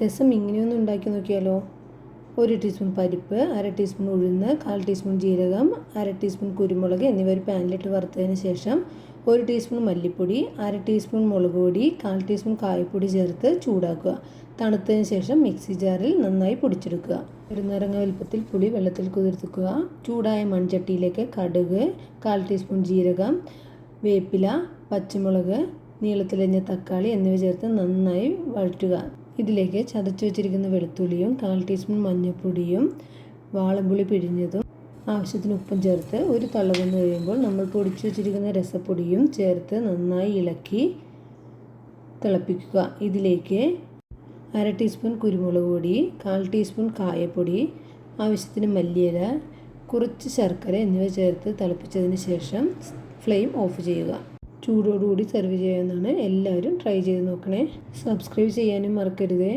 രസം ഇങ്ങനെയൊന്നും ഉണ്ടാക്കി നോക്കിയാലോ? ഒരു ടീസ്പൂൺ പരിപ്പ് അര ടീസ്പൂൺ ഉഴുന്ന് കാൽ ടീസ്പൂൺ ജീരകം അര ടീസ്പൂൺ കുരുമുളക് എന്നിവ ഒരു പാനിലിട്ട് വറുത്തതിന് ശേഷം ഒരു ടീസ്പൂൺ മല്ലിപ്പൊടി അര ടീസ്പൂൺ മുളക് പൊടി കാൽ ടീസ്പൂൺ കായപ്പൊടി ചേർത്ത് ചൂടാക്കുക. തണുത്തതിന് ശേഷം മിക്സി ജാറിൽ നന്നായി പൊടിച്ചെടുക്കുക. ഒരു നിറങ്ങ വലുപ്പത്തിൽ പുളി വെള്ളത്തിൽ കുതിർത്തുക്കുക. ചൂടായ മൺചട്ടിയിലേക്ക് കടുക് കാൽ ടീസ്പൂൺ ജീരകം വേപ്പില പച്ചമുളക് നീളത്തിലരിഞ്ഞ തക്കാളി എന്നിവ ചേർത്ത് നന്നായി വഴറ്റുക. ഇതിലേക്ക് ചതച്ച് വെച്ചിരിക്കുന്ന വെളുത്തുള്ളിയും കാൽ ടീസ്പൂൺ മഞ്ഞൾപ്പൊടിയും വാളമ്പുളി പിഴിഞ്ഞതും ആവശ്യത്തിന് ഉപ്പും ചേർത്ത് ഒരു തള്ളവെന്ന് കഴിയുമ്പോൾ നമ്മൾ പൊടിച്ചു വെച്ചിരിക്കുന്ന രസപ്പൊടിയും ചേർത്ത് നന്നായി ഇളക്കി തിളപ്പിക്കുക. ഇതിലേക്ക് അര ടീസ്പൂൺ കുരുമുളക് പൊടി കാൽ ടീസ്പൂൺ കായപ്പൊടി ആവശ്യത്തിന് മല്ലിയില കുറച്ച് ശർക്കര എന്നിവ ചേർത്ത് തിളപ്പിച്ചതിന് ശേഷം ഫ്ലെയിം ഓഫ് ചെയ്യുക. ചൂടോടുകൂടി സെർവ് ചെയ്യാവുന്നതാണ് എല്ലാവരും ട്രൈ ചെയ്ത് നോക്കണേ. സബ്സ്ക്രൈബ് ചെയ്യാനും മറക്കരുതേ.